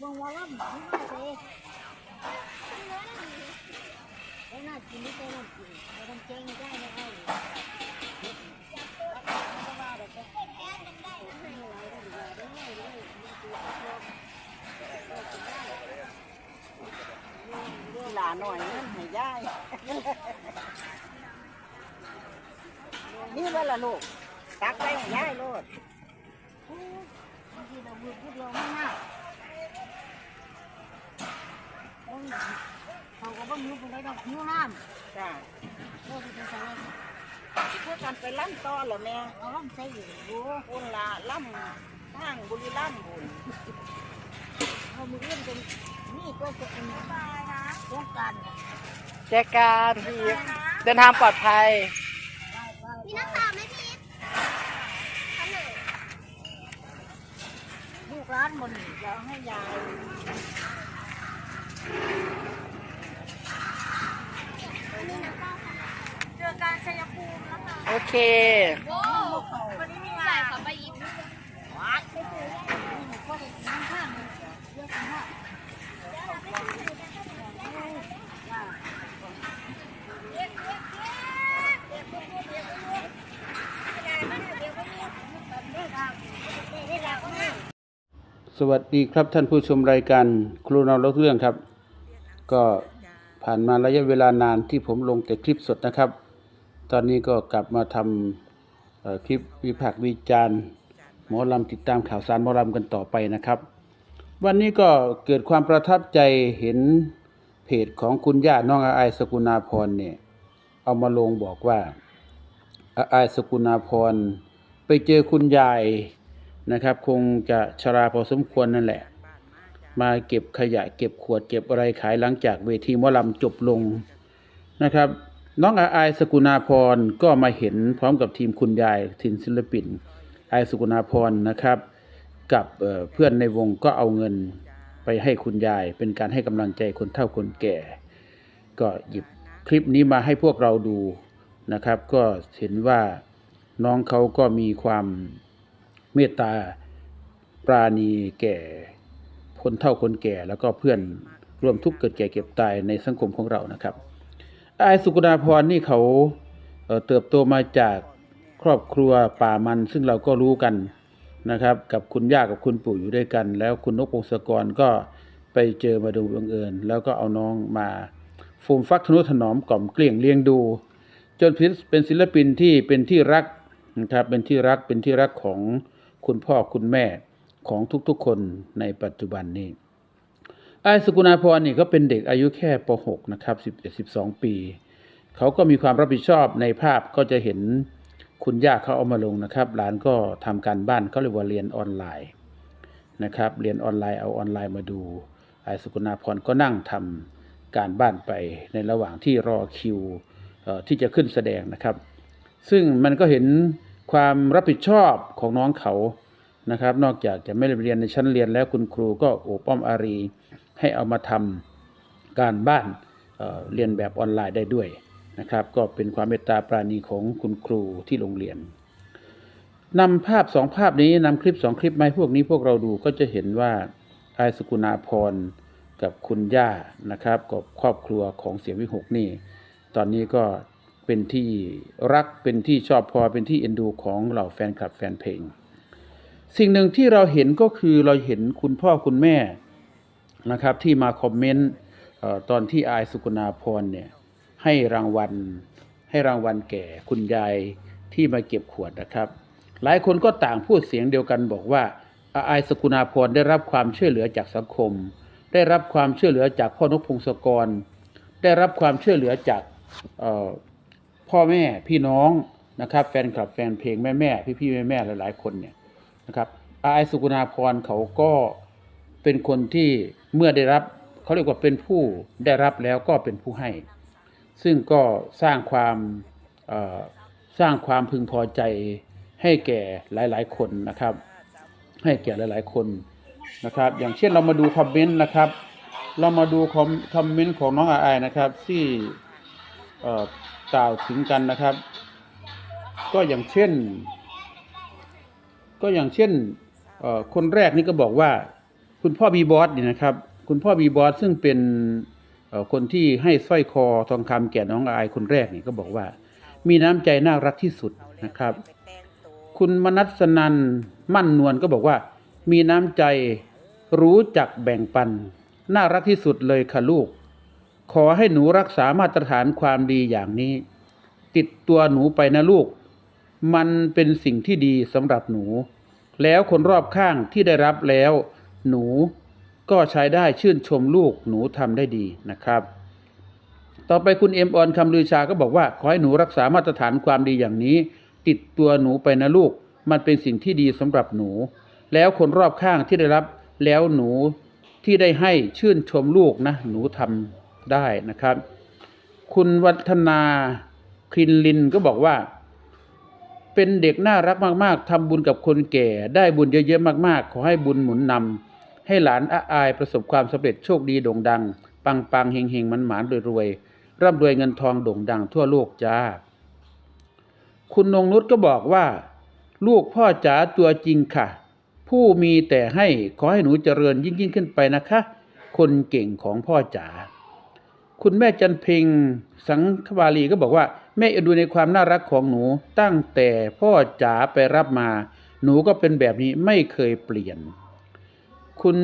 วงวอลลุ่มนี่มาเซ่ไอ้น่ากินนี่ไอ้น่ากินไอ้ต้องเจ๊งได้ไหมไอ้หลาหน่อยเงินห้ยายนี่ว่าละลูกตักไปห้ยายโลดบางทีเราพูดพูดเราไม่น่า เขาก็บ่มีคนใดดอกหิวน้จ้าำเราเป็นใส่เพื่อกันไปล่ำต่อเหรอแม่เอาล่ำใส่อยู่ดูบุญละล่ำทางบุรีรัมย์บุญเอามือเล่นเป็นนี่ตัวจะเป็นบายนะโครงการแจการพี่เดินทางปลอดภัย มีน้ำตาไหมพี่ลูกร้านบนจะเอาให้ยาย เจอการชัยภูมินะคะโอเค โอ้วันนี้มีงานขอไปอีกวัดไม่เคยได้นี่ก็ได้น้ำข้างเลยเยอะมากสวัสดีครับท่านผู้ชมรายการครูนอนเล่าเรื่องครับ ก็ผ่านมาระยะเวลานานที่ผมลงแต่คลิปสดนะครับ ตอนนี้ก็กลับมาทำคลิปวิพากษ์วิจารณ์หมอลำติดตามข่าวสารหมอลำกันต่อไปนะครับ วันนี้ก็เกิดความประทับใจเห็นเพจของคุณย่าน้องอาไอายสกุณาพรเนี่ยเอามาลงบอกว่าอาไอายสกุณาพรไปเจอคุณยายนะครับ คงจะชราพอสมควรนั่นแหละ มาเก็บขยะเก็บขวดเก็บอะไรขายหลังจากเวทีมอลำจบลงนะครับ น้องอาอสกุณาพรก็มาเห็นพร้อมกับทีมคุณยายทีมศิลปินไอสกุณาพรนะครับ กับเพื่อนในวงก็เอาเงินไปให้คุณยาย เป็นการให้กำลังใจคนเฒ่าคนแก่ ก็หยิบคลิปนี้มาให้พวกเราดูนะครับ ก็เห็นว่าน้องเขาก็มีความเมตตาปราณีแก่ คนเฒ่าคนแก่แล้วก็เพื่อนรวมทุกข์เกิดแก่เก็บตายในสังคมของเรานะครับอายสุกุณาพรนี่เขาเอ่อเติบโตมาจากครอบครัวป่ามัน ซึ่งเราก็รู้กันนะครับ กับคุณย่ากับคุณปู่อยู่ด้วยกัน แล้วคุณนกพงศกรก็ไปเจอมาดูบังเอิญแล้วก็เอาน้องมาฟูมฟักทนุถนอมกล่อมเกลี้ยงเลี้ยงดู จนเป็นศิลปินที่เป็นที่รักนะครับเป็นที่รักเป็นที่รักของคุณพ่อคุณแม่ ของทุกๆคนในปัจจุบันนี้ไอายสกุณาพรนี่ก็เป็นเด็กอายุแค่ป .6 นะครับ11 12 ปี เขาก็มีความรับผิดชอบในภาพก็จะเห็นคุณย่าเขาเอามาลงนะครับหลานก็ทำการบ้านเขาเรียกว่าเรียนออนไลน์นะครับ เรียนออนไลน์เอาออนไลน์มาดูไอายสกุณาพรก็นั่งทำการบ้านไปในระหว่างที่รอคิวที่จะขึ้นแสดงนะครับ ซึ่งมันก็เห็นความรับผิดชอบของน้องเขา นะครับ นอกจากจะไม่ได้เรียนในชั้นเรียนแล้วคุณครูก็โอบอ้อมอารี ให้เอามาทำการบ้านเเรียนแบบออนไลน์ได้ด้วยนะครับ ก็เป็นความเมตตาปราณีของคุณครูที่โรงเรียนนำภาพสองภาพนี้นำคลิปสองคลิปมาพวกนี้พวกเราดูก็จะเห็นว่าอายสกุณาพรกับคุณย่านะครับกับครอบครัวของเสียงวิหกนี่ ตอนนี้ก็เป็นที่รักเป็นที่ชอบพอเป็นที่เอ็นดูของเหล่าแฟนคลับแฟนเพลง สิ่งหนึ่งที่เราเห็นก็คือเราเห็นคุณพ่อคุณแม่นะครับที่มาคอมเมนต์ตอนที่อายสุกุณาพรเนี่ยให้รางวัลให้รางวัลแก่คุณยายที่มาเก็บขวดนะครับ หลายคนก็ต่างพูดเสียงเดียวกันบอกว่าอาอายสกุณาพรได้รับความช่วยเหลือจากสังคม ได้รับความช่วยเหลือจากพ่อนกพงศกร ได้รับความช่วยเหลือจากพ่อแม่พี่น้องนะครับ แฟนคลับแฟนเพลงแม่แม่พี่พี่แม่แม่หลายๆคนเนี่ย นะครับอาไอสุกุณาพรเขาก็เป็นคนที่เมื่อได้รับเขาเรียกว่าเป็นผู้ได้รับแล้วก็เป็นผู้ให้ ซึ่งก็สร้างความสร้างความพึงพอใจให้แก่หลาย ๆ คนนะครับ ให้แก่หลาย ๆ คนนะครับ อย่างเช่นเรามาดูคอมเมนต์นะครับ เรามาดูคอมคอมเมนต์ของน้องอาไอายนะครับที่กล่าวถึงกันนะครับ ก็อย่างเช่น ก็อย่างเช่นคนแรกนี่ก็บอกว่า คุณพ่อบีบอสนี่นะครับ คุณพ่อบีบอสซึ่งเป็นคนที่ให้สร้อยคอทองคำแก่น้องอายคนแรกนี่ก็บอกว่า มีน้ำใจน่ารักที่สุดนะครับ คุณมนัสนันมั่นนวลก็บอกว่า มีน้ำใจรู้จักแบ่งปัน น่ารักที่สุดเลยค่ะลูก ขอให้หนูรักษามาตรฐานความดีอย่างนี้ ติดตัวหนูไปนะลูก มันเป็นสิ่งที่ดีสำหรับหนู แล้วคนรอบข้างที่ได้รับแล้ว หนูก็ใช้ได้ชื่นชมลูกหนูทำได้ดีนะครับ ต่อไปคุณเอ็มออนคำลือชาก็บอกว่า ขอให้หนูรักษามาตรฐานความดีอย่างนี้ ติดตัวหนูไปนะลูก มันเป็นสิ่งที่ดีสำหรับหนู แล้วคนรอบข้างที่ได้รับแล้วหนูที่ได้ให้ชื่นชมลูกนะ หนูทำได้นะครับ คุณวัฒนาคลินลินก็บอกว่า เป็นเด็กน่ารักมาก ๆทำบุญกับคนแก่ ได้บุญเยอะ ๆ มาก ๆ ขอให้บุญหมุนนำให้หลานอาอายประสบความสำเร็จโชคดีโด่งดัง ปังปังๆเฮงเฮงมันหมานรวยๆร่ำรวยเงินทองโด่งดังทั่วโลกจ้า คุณนงนุชก็บอกว่า ลูกพ่อจ๋าตัวจริงค่ะ ผู้มีแต่ให้ขอให้หนูเจริญยิ่งยิ่งๆขึ้นไปนะคะ คนเก่งของพ่อจ๋า คุณแม่จันเพ็งสังขวาลีก็บอกว่า แม่อดูในความน่ารักของหนูตั้งแต่พ่อจ๋าไปรับมา หนูก็เป็นแบบนี้ไม่เคยเปลี่ยน คุณ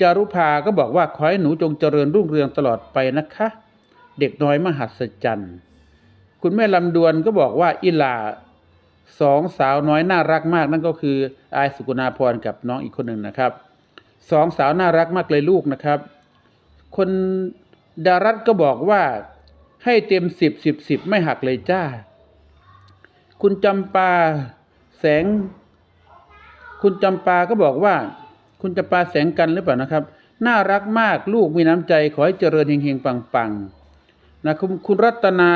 จารุภาก็บอกว่าขอให้หนูจงเจริญรุ่งเรืองตลอดไปนะคะ เด็กน้อยมหัศจรรย์คุณแม่ลำดวนก็บอกว่าอิหลาสองสาวน้อยน่ารักมากนั่นก็คืออายสุกุณาพรกับน้องอีกคนหนึ่งนะครับสองสาวน่ารักมากเลยลูกนะครับ คน ดารัตก็บอกว่าให้เต็มสิบสิบสิบไม่หักเลยจ้า คุณจำปาแสง คุณจำปาก็บอกว่า คุณจำปาแสงกันหรือเปล่านะครับ น่ารักมากลูกมีน้ำใจขอให้เจริญเฮงๆปังๆนะคุณคุณรัตนา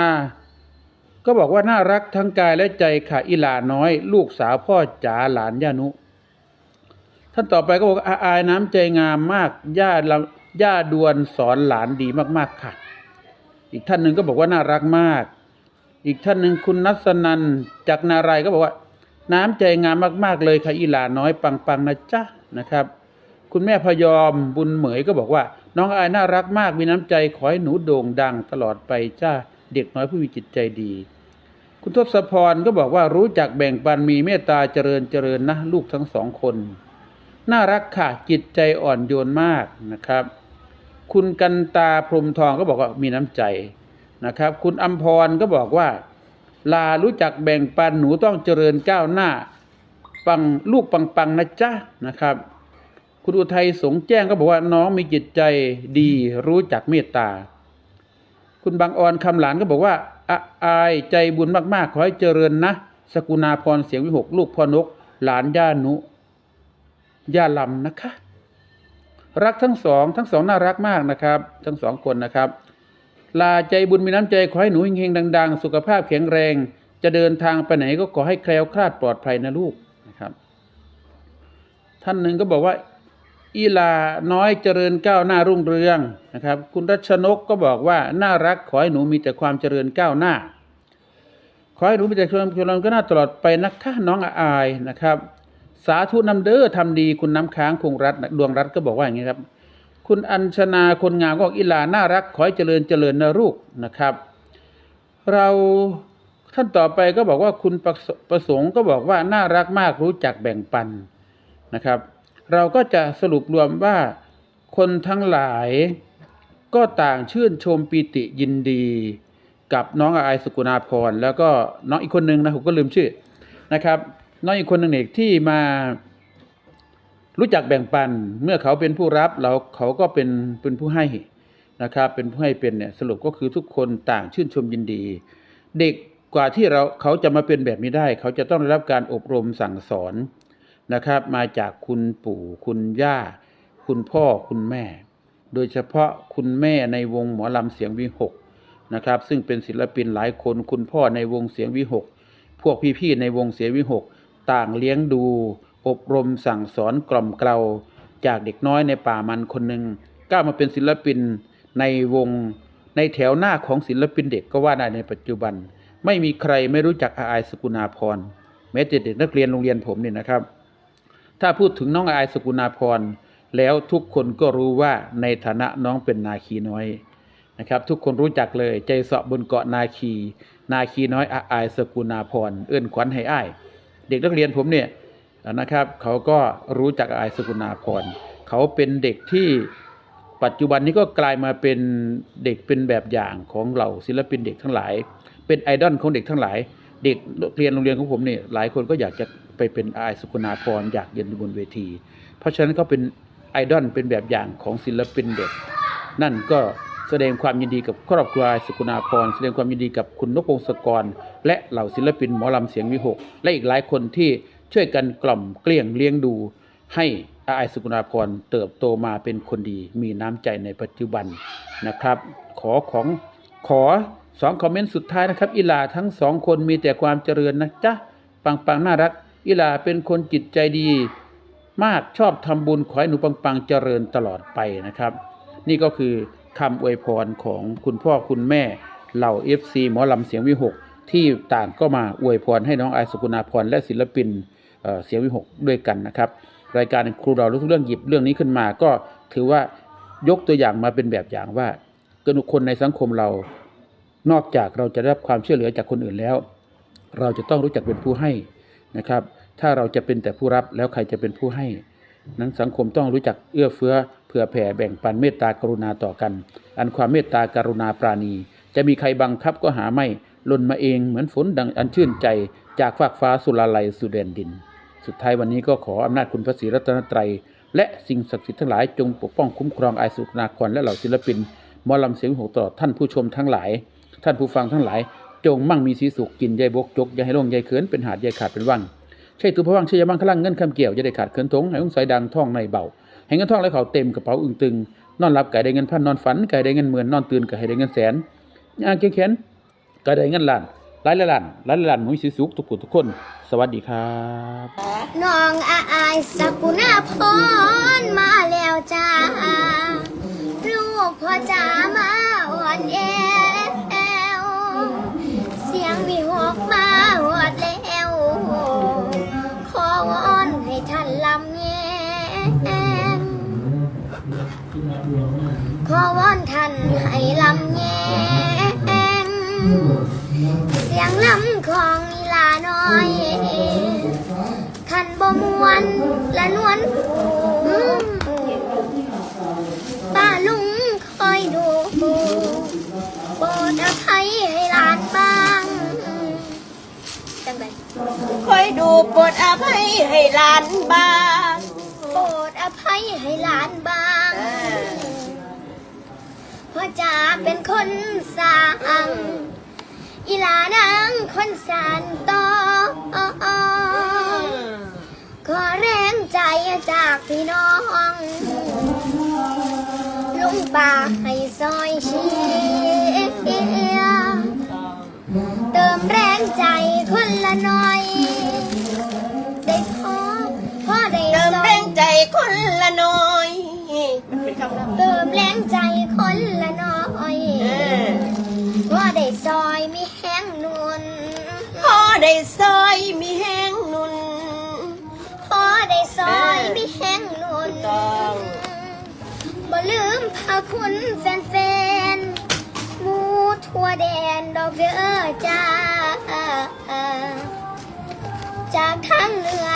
ก็บอกว่าน่ารักทั้งกายและใจค่ะอิหลาน้อย ลูกสาวพ่อจ๋าหลานย่านุ ท่านต่อไปก็บอกอาอายน้ำใจงามมากย่าละ ย่าดวนสอนหลานดีมากๆค่ะ อีกท่านหนึ่งก็บอกว่าน่ารักมาก อีกท่านหนึ่งคุณนัสนันจากนารายก็บอกว่า น้ำใจงามมาก ๆ เลยค่ะอีหลาน้อยปังๆนะจ๊ะนะครับ คุณแม่พยอมบุญเหมยก็บอกว่า น้องอายน่ารักมากมีน้ำใจขอให้หนูโด่งดังตลอดไปจ้าเด็กน้อยผู้มีจิตใจดี คุณทศพรก็บอกว่ารู้จักแบ่งปันมีเมตตาเจริญเจริญนะลูกทั้งสองคน น่ารักค่ะจิตใจอ่อนโยนมากนะครับ คุณกันตาพรมทองก็บอกว่ามีน้ำใจนะครับ คุณอัมพรก็บอกว่า ลารู้จักแบ่งปันหนูต้องเจริญก้าวหน้า ปังลูกปังปังๆนะจ๊ะนะครับ คุณอุทัยสงแจ้งก็บอกว่าน้องมีจิตใจดีรู้จักเมตตา คุณบางออนคำหลานก็บอกว่าอะอายใจบุญมากๆ ขอให้เจริญนะ สกุณาพรเสียงวิหกลูกพ่อนก หลานย่านุย่าลำนะคะ รักทั้งสอง ทั้งสองน่ารักมากนะครับ ทั้งสองคนนะครับ ลาใจบุญมีน้ำใจขอให้หนูเฮงๆดัง ๆ สุขภาพแข็งแรง จะเดินทางไปไหนก็ขอให้แคล้วคลาดปลอดภัยนะลูกนะครับ ท่านหนึ่งก็บอกว่าอีลาน้อยเจริญก้าวหน้ารุ่งเรืองนะครับ คุณรัชนกก็บอกว่าน่ารักขอให้หนูมีแต่ความเจริญก้าวหน้าขอให้หนูมีแต่ความเจริญก้าวหน้าตลอดไปนะคะน้องอายนะครับ สาธุนำเด้อทำดีคุณน้ำค้างคงรัตน์ดวงรัตน์ก็บอกว่าอย่างนี้ครับ คุณอัญชนาคนงามก็บอกอีหลาน่ารัก ขอให้เจริญเจริญนะลูกนะครับ เราท่านต่อไปก็บอกว่าคุณประสประสงค์ก็บอกว่าน่ารักมากรู้จักแบ่งปันนะครับ เราก็จะสรุปรวมว่าคนทั้งหลายก็ต่างชื่นชมปีติยินดี กับน้องอายสกุณาพรแล้วก็น้องอีกคนนึงนะผมก็ลืมชื่อนะครับ น้องอีกคนหนึ่งเอกที่มารู้จักแบ่งปัน เมื่อเขาเป็นผู้รับเราเขาก็เป็นเป็นผู้ให้นะครับ เป็นผู้ให้เป็นเนี่ยสรุปก็คือทุกคนต่างชื่นชมยินดี เด็กกว่าที่เราเขาจะมาเป็นแบบนี้ได้ เขาจะต้องได้รับการอบรมสั่งสอนนะครับ มาจากคุณปู่คุณย่า คุณพ่อคุณแม่ โดยเฉพาะคุณแม่ในวงหมอลำเสียงวิหกนะครับ ซึ่งเป็นศิลปินหลายคนคุณพ่อในวงเสียงวิหกพวกพี่ๆในวงเสียงวิหก ต่างเลี้ยงดู อบรมสั่งสอนกล่อมเกลาจากเด็กน้อยในป่ามันคนหนึ่งก้าวมาเป็นศิลปินในวงในแถวหน้าของศิลปินเด็กก็ว่าได้ในปัจจุบัน ไม่มีใครไม่รู้จักอาอสกุณาพรแม้แต่เด็กนักเรียนโรงเรียนผมเนี่ยนะครับ ถ้าพูดถึงน้องอายสกุณาพรแล้วทุกคนก็รู้ว่าในฐานะน้องเป็นนาคีน้อยนะครับ ทุกคนรู้จักเลยใจเสาะบนเกาะนาคี นาคีน้อยอาอสกุณาพรเอื้อนขวัญให้อ้าย เด็กนักเรียนผมเนี่ยนะครับเขาก็รู้จักอาอายสกุณาพรเขาเป็นเด็กที่ปัจจุบันนี้ก็กลายมาเป็นเด็กเป็นแบบอย่างของเหล่าศิลปินเด็กทั้งหลาย เป็นไอดอลของเด็กทั้งหลาย เด็กเรียนโรงเรียนของผมเนี่ยหลายคนก็อยากจะไปเป็นอาอายสกุณาพรอยากยืนบนเวที เพราะฉะนั้นก็เป็นไอดอลเป็นแบบอย่างของศิลปินเด็ก นั่นก็ แสดงความยินดีกับครอบครัวสุกุณาพร แสดงความยินดีกับคุณนพพงศกร และเหล่าศิลปินหมอลำเสียงวิหก และอีกหลายคนที่ช่วยกันกล่อมเกลี้ยงเลี้ยงดู ให้อาไอายสกุณาพรเติบโตมาเป็นคนดี มีน้ำใจในปัจจุบันนะครับ ขอของขอสองคอมเมนต์สุดท้ายนะครับอิลาทั้งสองคนมีแต่ความเจริญนะจ๊ะปังปังน่ารักอิลาเป็นคนจิตใจดี มากชอบทำบุญขอให้หนูปังปังเจริญตลอดไปนะครับ นี่ก็คือ คำอวยพรของคุณพ่อคุณแม่เหล่า FC หมอลำเสียงวิหกที่ต่างก็มาอวยพรให้น้องไอสกุณาพรและศิลปินเเสียงวิหกด้วยกันนะครับ รายการครูเรารู้ทุกเรื่องหยิบเรื่องนี้ขึ้นมาก็ถือว่ายกตัวอย่างมาเป็นแบบอย่างว่ากนุคนในสังคมเรานอกจากเราจะได้รับความช่วยเหลือจากคนอื่นแล้ว เราจะต้องรู้จักเป็นผู้ให้นะครับ ถ้าเราจะเป็นแต่ผู้รับแล้วใครจะเป็นผู้ให้ นั้นสังคมต้องรู้จักเอื้อเฟื้อเผื่อแผ่แบ่งปันเมตตากรุณาต่อกัน อันความเมตตากรุณาปราณี จะมีใครบังคับก็หาไม่หล่นมาเองเหมือนฝนดังอันชื่นใจจากฟากฟ้าสุราลัยสู่แดนดิน สุดท้ายวันนี้ก็ขออำนาจคุณพระศรีรัตนตรัย และสิ่งศักดิ์สิทธิ์ทั้งหลายจงปกป้องคุ้มครองไอาสุขนาครและเหล่าศิลปินมอลำเสียงโหตลอดท่านผู้ชมทั้งหลาย ท่านผู้ฟังทั้งหลาย จงมั่งมีสีสุขกินยายบกจกอยาให้ลงยายเขินเป็นหาดยายขาดเป็นว่าง ใช่ตัวพระวังใช่ยามังคลังเงินคำเกี่ยวจะได้ขาดเขินทงให้องใสดังท่องในเบาให้เงินท่องไหลเขาเต็มกระเป๋าอึงตึงนอนหลับไก่ได้เงินพันนอนฝันไก่ได้เงินหมื่นนอนตื่นไก่ได้เงินแสนย่างเกียงแขนไก่ได้เงินล้านหลายละล้านหลายละล้านมุยสีสุขทุกผู้ทุกคน สวัสดีครับน้องอาอายสกุณาพรมาแล้วจ้าลูกพ่อจ๋ามาอ่อนแอ ให้ลำแยงเสียงลำของอีลาน้อยคันบ่มวนและนวลหูป้าลุงคอยดูโปรดอภัยให้ลานบ้างจังไดคอยดูโปรดอภัยให้ลานบ้างโปรดอภัยให้ลานบ้าง จ๋าเป็นคนสร้างอีหลานางคนสานต่อขอแรงใจจากพี่น้อง ลุงป่าให้ซอยเชียร์เติมแรงใจคนละหน่อย ได้พอพอได้เติมแรงใจคนละหน้อย เป็นคำนำเติมแรงใจคนละหน่อยเออพอได้ซอยมีแห้งนุนพอได้ซอยมีแห้งนุนพอได้ซอยมีแห้งนุนต้องบ่ลืมพาคุณแฟนๆหมูทั่วแดนดอกเด้อจ้าจากทั้งเหนือ